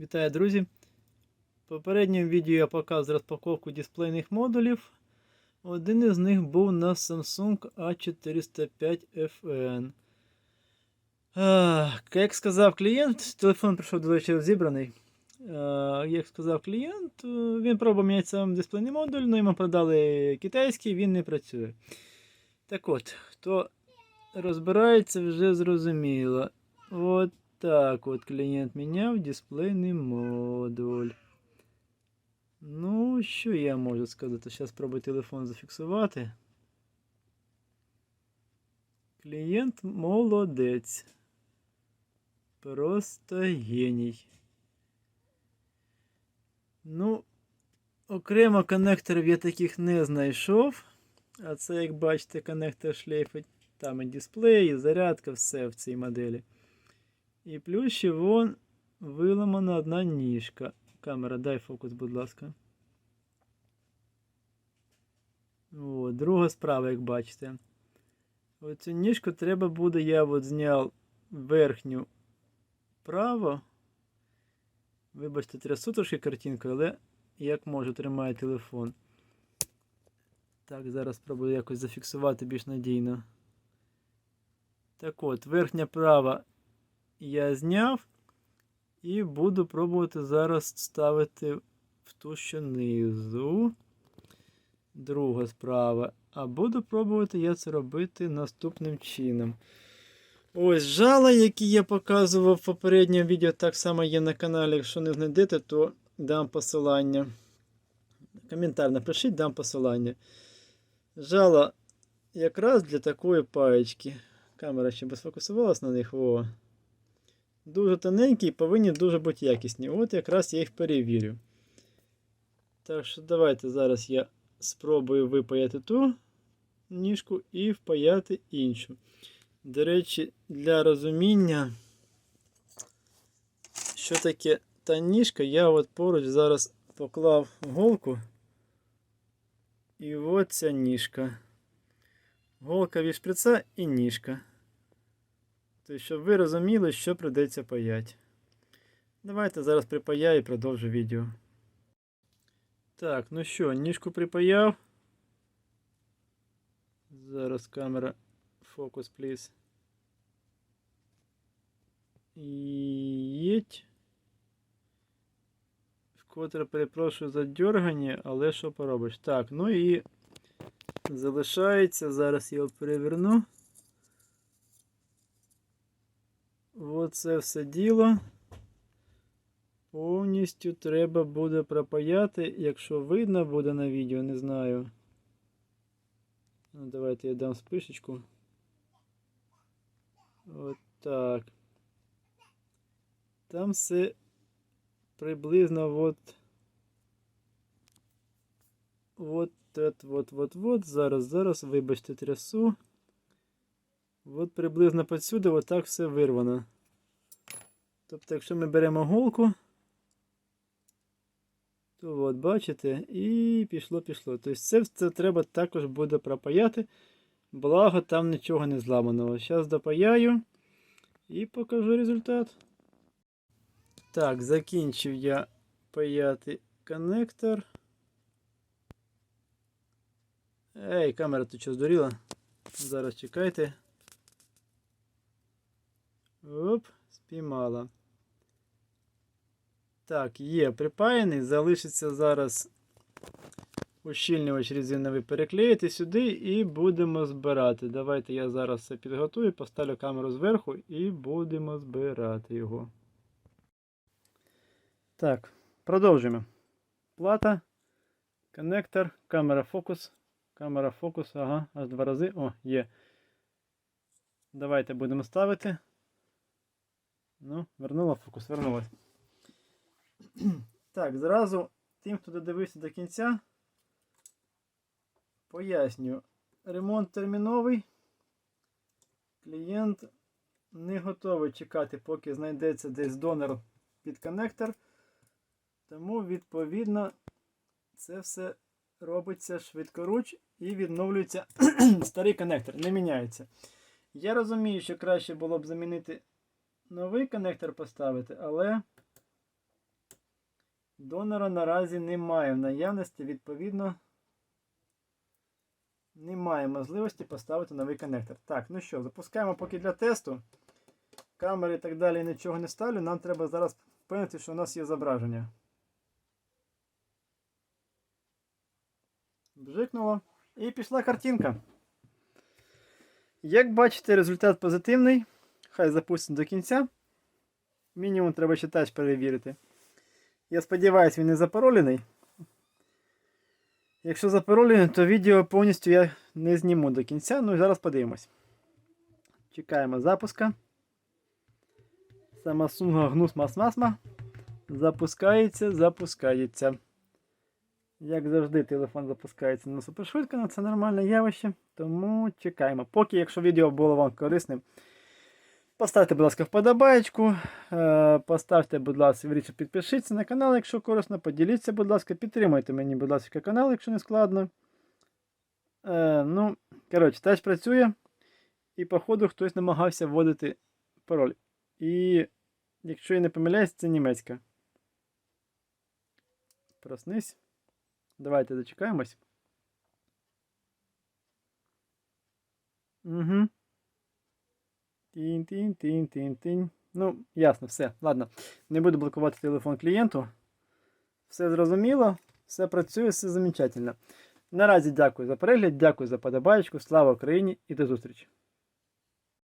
Вітаю, друзі! В попередньому відео я показав розпаковку дисплейних модулів. Один із них був на Samsung A405FN. Як сказав клієнт, телефон прийшов до речі зібраний. Як сказав клієнт, він пробував міняти сам дисплейний модуль, але йому продали китайський, він не працює. Так от, хто розбирається, вже зрозуміло. От так от клієнт міняв дисплейний модуль. Ну, що я можу сказати? Зараз спробую телефон зафіксувати. Клієнт молодець. Просто геній. Ну, окремо коннекторів я таких не знайшов. А це, як бачите, коннектор шлейфить. Там і дисплей, і зарядка, все в цій моделі. І плюс ще вон виламана одна ніжка. Камера, дай фокус, будь ласка. О, друга справа, як бачите. Оцю ніжку треба буде, я от зняв верхню право. Вибачте, трясу трошки картинку, але як можу тримаю телефон. Так, зараз спробую якось зафіксувати більш надійно. Так от, верхня права я зняв і буду пробувати зараз ставити в ту, що низу. Друга справа. А буду пробувати я це робити наступним чином. Ось жала, які я показував в попередньому відео, так само є на каналі. Якщо не знайдете, то дам посилання. Коментар напишіть, дам посилання. Жало якраз для такої паєчки. Камера ще би сфокусувалась на них. О. Дуже тоненькі і повинні дуже бути якісні. От якраз я їх перевірю. Так що давайте зараз я спробую випаяти ту ніжку і впаяти іншу. До речі, для розуміння, що таке та ніжка, я от поруч зараз поклав голку. І от ця ніжка. Голка від шприца і ніжка. Тобто, щоб ви розуміли, що придеться паяти. Давайте зараз припаяю і продовжу відео. Так, ну що, ніжку припаяв. Зараз камера фокус, пліз. Єть. Вкотре перепрошую за дергання, але що поробиш? Так, ну і залишається. Зараз я його переверну. Оце все діло. Повністю треба буде пропаяти, якщо видно буде на відео, не знаю. Ну, давайте я дам спишечку. От так. Там все приблизно от. От, от, от, от, от. Зараз, зараз, вибачте, трясу. От приблизно підсюди отак все вирвано. Тобто, якщо ми беремо голку, то от, бачите, і пішло-пішло. Тобто це, це треба також буде пропаяти. Благо там нічого не зламаного. Зараз допаяю і покажу результат. Так, закінчив я паяти коннектор. Ей, камера тут що здуріла? Зараз чекайте. Оп, спіймала. Так, є припаяний. Залишиться зараз ущільнювач резиновий переклеїти сюди і будемо збирати. Давайте я зараз все підготую, поставлю камеру зверху і будемо збирати його. Так, продовжуємо. Плата, коннектор, камера фокус. Камера фокус, ага, аж два рази. О, є. Давайте будемо ставити. Ну, вернула фокус, вернулась. Так, зразу тим, хто додивився до кінця, поясню. Ремонт терміновий. Клієнт не готовий чекати, поки знайдеться десь донор під коннектор. Тому, відповідно, це все робиться швидкоруч і відновлюється старий коннектор, не міняється. Я розумію, що краще було б замінити новий коннектор поставити, але Донора наразі немає в наявності, відповідно. Немає можливості поставити новий коннектор. Так, ну що, запускаємо поки для тесту. Камери і так далі нічого не ставлю. Нам треба зараз впевнити, що у нас є зображення. Бжикнуло. І пішла картинка. Як бачите, результат позитивний. Хай запустимо до кінця. Мінімум треба ще тач перевірити. Я сподіваюся, він не запаролений. Якщо запаролений, то відео повністю я не зніму до кінця. Ну і зараз подивимось. Чекаємо запуска. Samsung Gnus Masmasma. Запускається, запускається. Як завжди, телефон запускається на супершвидко, але це нормальне явище. Тому чекаємо. Поки, якщо відео було вам корисним, поставте, будь ласка, вподобаєчку. е, Поставте, будь ласка, підпишіться на канал, якщо корисно. Поділіться, будь ласка, підтримуйте мені, будь ласка, канал, якщо не складно. Е, ну, коротше, теж працює. І, походу, хтось намагався вводити пароль. І, якщо я не помиляюсь, це німецька. Проснись. Давайте дочекаємось. Угу. Тінь-тінь-тінь-тінь-тінь. Ну, ясно, все. Ладно. Не буду блокувати телефон клієнту. Все зрозуміло, все працює, все замечательно. Наразі дякую за перегляд, дякую за подобаєчку. Слава Україні і до зустрічі!